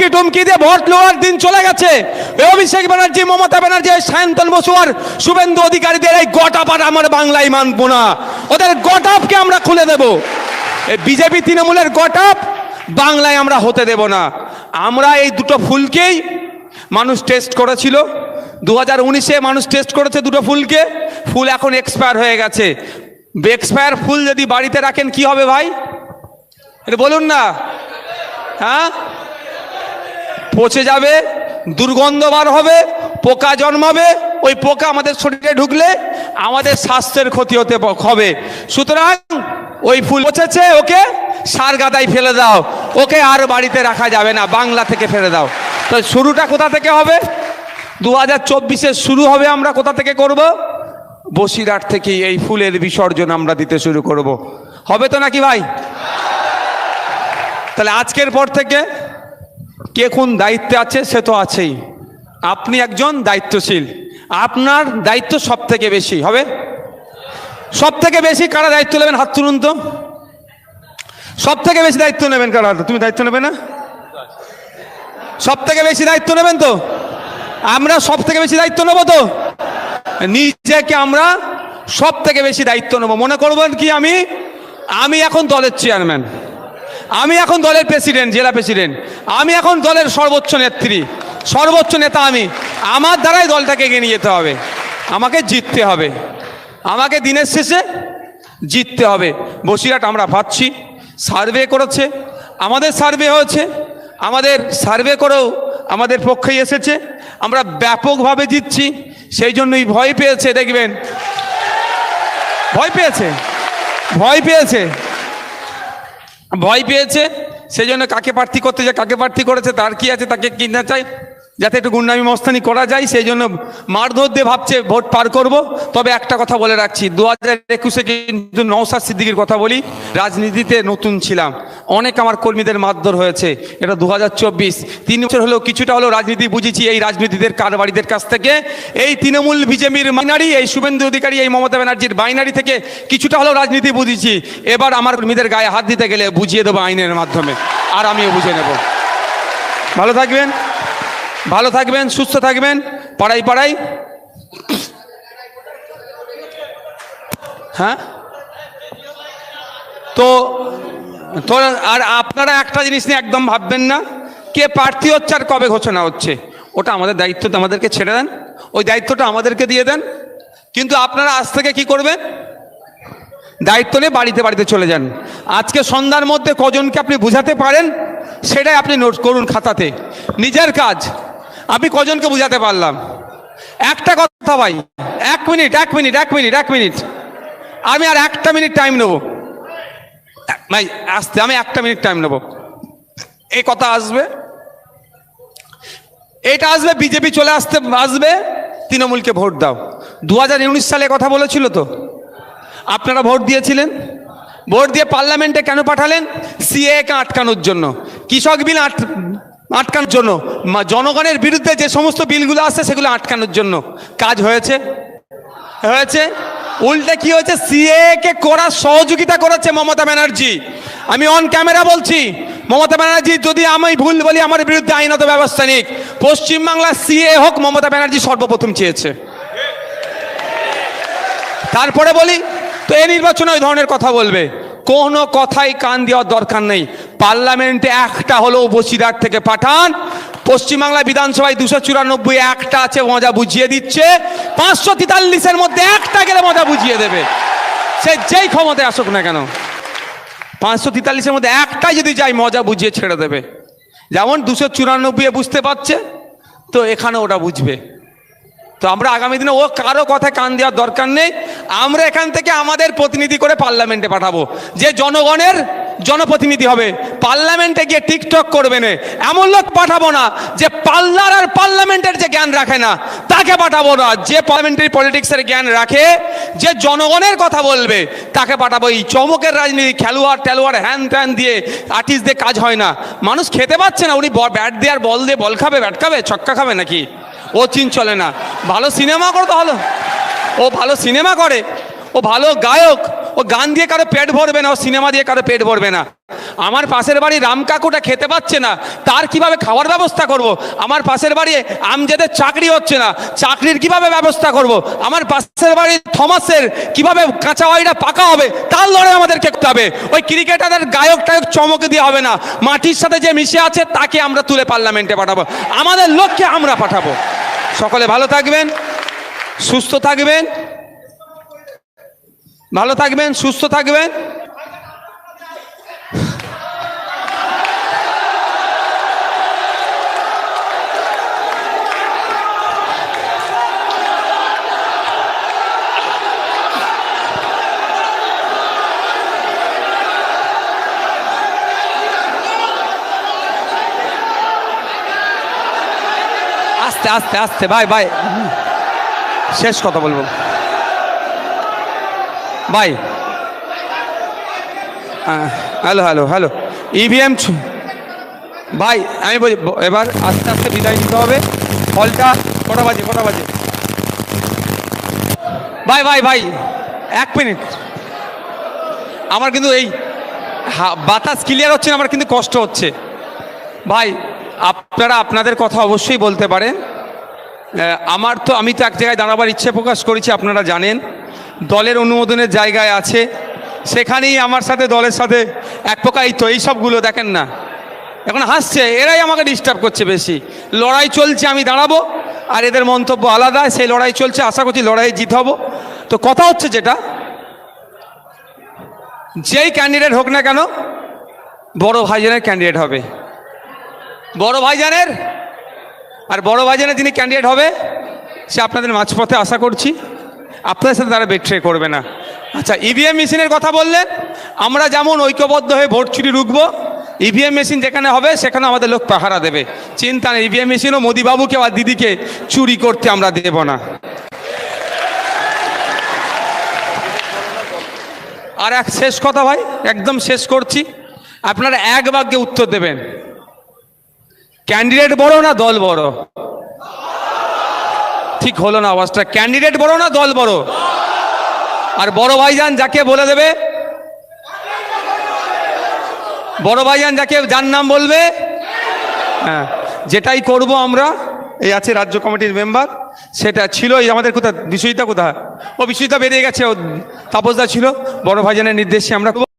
ধমকি টমকি দিয়ে ভোট নেওয়ার দিন চলে গেছে। অভিষেক ব্যানার্জি, মমতা ব্যানার্জি সায়ন্তন বসু আর শুভেন্দু অধিকারীদের এই গটাপাট আমার বাংলায় মানবো না। ওদের গটাপকে আমরা খুলে দেব। এই বিজেপি তৃণমূলের গটাপ বাংলায় আমরা হতে দেব না। আমরা এই দুটো ফুলকেই মানুষ টেস্ট করেছিল। দু হাজার উনিশে মানুষ টেস্ট করেছে দুটো ফুলকে। ফুল এখন এক্সপায়ার হয়ে গেছে। এক্সপায়ার ফুল যদি বাড়িতে রাখেন কি হবে ভাই? এটা বলুন না। হ্যাঁ? পচে যাবে, দুর্গন্ধ বার হবে, পোকা জন্মাবে, ওই পোকা আমাদের শরীরে ঢুকলে আমাদের স্বাস্থ্যের ক্ষতি হতে হবে। সুতরাং ওই ফুল পচেছে, ওকে সার গাদায় ফেলে দাও। ওকে আর বাড়িতে রাখা যাবে না, বাংলা থেকে ফেলে দাও। তো শুরুটা কোথা থেকে হবে? দু হাজার চব্বিশে শুরু হবে আমরা কোথা থেকে করব? বসিরহাট থেকে এই ফুলের বিসর্জন আমরা দিতে শুরু করব। হবে তো নাকি ভাই? তাহলে আজকের পর থেকে কে কোন দায়িত্বে আছে সে তো আছেই। আপনি একজন দায়িত্বশীল। আপনার দায়িত্ব সব থেকে বেশি, হবে? সব থেকে বেশি কারা দায়িত্ব নেবেন? হাত তুলুন তো। সব থেকে বেশি দায়িত্ব নেবেন কারা? তুমি দায়িত্ব নেবে না? সব থেকে বেশি দায়িত্ব নেবেন তো? আমরা সব থেকে বেশি দায়িত্ব নেব তো? নিজেকে আমরা সব থেকে বেশি দায়িত্ব নেব। মনে করবেন কি আমি? আমি এখন দলের চেয়ারম্যান আমি এখন দলের প্রেসিডেন্ট জেলা প্রেসিডেন্ট আমি এখন দলের সর্বোচ্চ নেত্রী, সর্বোচ্চ নেতা আমি। আমার দ্বারাই দলটাকে এগিয়ে নিয়ে যেতে হবে। আমাকে জিততে হবে। আমাকে দিনের শেষে জিততে হবে। বসিরহাট আমরা পাচ্ছি সার্ভে করেছে। আমাদের সার্ভে হয়েছে। আমাদের সার্ভে করেও আমাদের পক্ষেই এসেছে। আমরা ব্যাপকভাবে জিতছি। সেই জন্যই ভয় পেয়েছে, দেখবেন। ভয় পেয়েছে। ভয় পেয়েছে। ভয় পেয়েছে, সেই জন্য কাকে প্রার্থী করতে যায় কাকে প্রার্থী করেছে, তার কি আছে, তাকে কিনা চাই? যাতে একটু গুন্ডামি মস্তানি করা যায়, সেই জন্য মারধর দিয়ে ভাবছে ভোট পার করব। তবে একটা কথা বলে রাখছি দু হাজার একুশে কিন্তু নৌসাদ সিদ্দিকির কথা বলি, রাজনীতিতে নতুন ছিলাম। অনেক আমার কর্মীদের মারধর হয়েছে, এটা দু হাজার চব্বিশ। তিন বছর হলেও কিছুটা হলেও রাজনীতি বুঝেছি এই রাজনীতিদের কারবারিদের কাছ থেকে। এই তৃণমূল বিজেপির মাইনারি এই শুভেন্দু অধিকারী, এই মমতা ব্যানার্জির বাইনারি থেকে কিছুটা হলেও রাজনীতি বুঝেছি। এবার আমার কর্মীদের গায়ে হাত দিতে গেলে বুঝিয়ে দেবো আইনের মাধ্যমে, আর আমিও বুঝে নেব। ভালো থাকবেন। ভালো থাকবেন, সুস্থ থাকবেন পাড়াই পাড়াই হ্যাঁ? তো তো আর আপনারা একটা জিনিস নিয়ে একদম ভাববেন না, কে প্রার্থী হচ্ছে আর কবে ঘোষণা হচ্ছে। ওটা আমাদের দায়িত্ব আমাদেরকে ছেড়ে দেন। ওই দায়িত্বটা আমাদেরকে দিয়ে দেন। কিন্তু আপনারা আজ থেকে কি করবেন? দায়িত্ব নিয়ে বাড়িতে বাড়িতে চলে যান। আজকে সন্ধ্যার মধ্যে কজনকে আপনি বুঝাতে পারেন, সেটাই আপনি নোট করুন খাতাতে। নিজের কাজ। আমি কজনকে বুঝাতে পারলাম? একটা কথা ভাই, এক মিনিট এক মিনিট এক মিনিট এক মিনিট। আমি আর একটা মিনিট টাইম নেব। ভাই, আসতে, আমি একটা মিনিট টাইম নেব। এই কথা আসবে? এটা আসবে, বিজেপি চলে আসতে আসবে, তৃণমূলকে ভোট দাও। দু হাজার উনিশ সালে কথা বলেছিল তো? আপনারা ভোট দিয়েছিলেন? ভোট দিয়ে পার্লামেন্টে কেন পাঠালেন? সিএকে আটকানোর জন্য। কৃষক বিল আট আটকানোর জন্য। জনগণের বিরুদ্ধে যে সমস্ত বিলগুলো আসছে, সেগুলো আটকানোর জন্য। কাজ হয়েছে? হয়েছে? উল্টে কি হয়েছে? সিএ কে করার সহযোগিতা করেছে মমতা ব্যানার্জি। আমি অন ক্যামেরা বলছি। মমতা ব্যানার্জি, যদি আমি ভুল বলি, আমার বিরুদ্ধে আইনত ব্যবস্থা নিক। পশ্চিমবাংলা সিএ হোক, মমতা ব্যানার্জি সর্বপ্রথম চেয়েছে। তারপরে বলি, তো এই নির্বাচনে ওই ধরনের কথা বলবে। কোনো কথাই কান দেওয়ার দরকার নেই। পার্লামেন্টে একটা হলেও বসিরহাট থেকে পাঠান। পশ্চিমবাংলা বিধানসভায় দুশো চুরানব্বই, একটা আছে, মজা বুঝিয়ে দিচ্ছে। পাঁচশো তেতাল্লিশের মধ্যে একটা গেলে মজা বুঝিয়ে দেবে। সে যেই ক্ষমতায় আসুক না কেন। পাঁচশো তেতাল্লিশের মধ্যে একটাই যদি যায়, মজা বুঝিয়ে ছেড়ে দেবে। যেমন দুশো চুরানব্বই বুঝতে পারছে, তো এখানে ওটা বুঝবে। তো আমরা আগামী দিনে ও কারও কথায় কান দেওয়ার দরকার নেই। আমরা এখান থেকে আমাদের প্রতিনিধি করে পার্লামেন্টে পাঠাবো। যে জনগণের জনপ্রতিনিধি হবে। পার্লামেন্টে গিয়ে টিকটক করবে না। এমন লোক পাঠাবো না যে পার্লার আর পার্লামেন্টের যে জ্ঞান রাখে না, তাকে পাঠাবো না। যে পার্লামেন্টারি পলিটিক্সের জ্ঞান রাখে, যে জনগণের কথা বলবে, তাকে পাঠাবো। এই চমকের রাজনীতি, খেলোয়াড় টেলোয়াড়, হ্যান ত্যান দিয়ে আর্টিস্ট দিয়ে কাজ হয় না। মানুষ খেতে পাচ্ছে না, উনি ব্যাট দিয়ে আর বল দিয়ে বল খাবে ব্যাট খাবে, ছক্কা খাবে নাকি? ও চিন চলে না। ভালো সিনেমা করে তো ভালো ও ভালো সিনেমা করে। ও ভালো গায়ক। ও গান দিয়ে কারও পেট ভরবে না, ও সিনেমা দিয়ে কারও পেট ভরবে না। আমার পাশের বাড়ি রাম কাকুটা খেতে পাচ্ছে না, তার কীভাবে খাওয়ার ব্যবস্থা করব। আমার পাশের বাড়ি আমজেদের চাকরি হচ্ছে না, চাকরির কীভাবে ব্যবস্থা করব। আমার পাশের বাড়ি থমাসের কীভাবে কাঁচা বাড়িটা পাকা হবে, তার লড়াই আমাদেরকে করতে হবে। ওই ক্রিকেটারের গায়ক টায়ক চমকে দিয়ে হবে না, মাটির সাথে যে মিশে আছে, তাকে আমরা তুলে পার্লামেন্টে পাঠাবো। আমাদের লক্ষ্যে আমরা পাঠাবো। সকলে ভালো থাকবেন, সুস্থ থাকবেন। ভালো থাকবেন সুস্থ থাকবেন। আস্তে আস্তে আস্তে ভাই ভাই। শেষ কথা বলব। ভাই। Hello hello hello. ইভিএম ভাই, আমি বলি এবার আস্তে আস্তে বিদায় নিতে হবে। ফলটা কটা বাজে কটা বাজে? ভাই ভাই ভাই, এক মিনিট। আমার কিন্তু এই বাতাস ক্লিয়ার হচ্ছে না, আমার কিন্তু কষ্ট হচ্ছে। ভাই, আপনারা আপনাদের কথা অবশ্যই বলতে পারেন। আমার তো, আমি তো এক জায়গায় দাঁড়াবার ইচ্ছে প্রকাশ করেছি, আপনারা জানেন। দলের অনুমোদনের জায়গায় আছে। সেখানেই আমার সাথে, দলের সাথে এক প্রকার এই তো এইসবগুলো দেখেন না। এখন হাসছে, এরাই আমাকে ডিস্টার্ব করছে বেশি। লড়াই চলছে, আমি দাঁড়াবো, আর এদের মন্তব্য আলাদা, সেই লড়াই চলছে, আশা করছি লড়াই জিত হব। তো কথা হচ্ছে যেটা, যেই ক্যান্ডিডেট হোক না কেন, বড় ভাইজানের ক্যান্ডিডেট হবে। বড় ভাইজানের, আর বড় ভাইজানের যিনি ক্যান্ডিডেট হবে, সে আপনাদের মাঝপথে আশা করছি। আপনাদের সাথে তারা বেট্রে করবে না। আচ্ছা ইভিএম মেশিনের কথা বললেন, আমরা যেমন ঐক্যবদ্ধ হয়ে ভোট চুরি রুখবো ইভিএম মেশিন যেখানে হবে, সেখানে আমাদের লোক পাহারা দেবে। চিন্তা নেই ইভিএম মেশিনও মোদিবাবুকে আর দিদিকে চুরি করতে আমরা দেব না। আর এক শেষ কথা ভাই, একদম শেষ করছি। আপনারা এক বাক্যে উত্তর দেবেন। ক্যান্ডিডেট বড় না দল বড়? ঠিক হলো না আওয়াজটা। ক্যান্ডিডেট বড় না দল বড়? আর বড় ভাইজান যাকে বলে দেবে? বড় ভাইজান যাকে, যার নাম বলবে? হ্যাঁ যেটাই করব আমরা, এই আছে রাজ্য কমিটির মেম্বার, সেটা ছিল, এই আমাদের কোথা বিষয়টা কোথায়? ও বিষয়টা বেরিয়ে গেছে, ও তাপসদা ছিল, বড় ভাইজানের নির্দেশে আমরা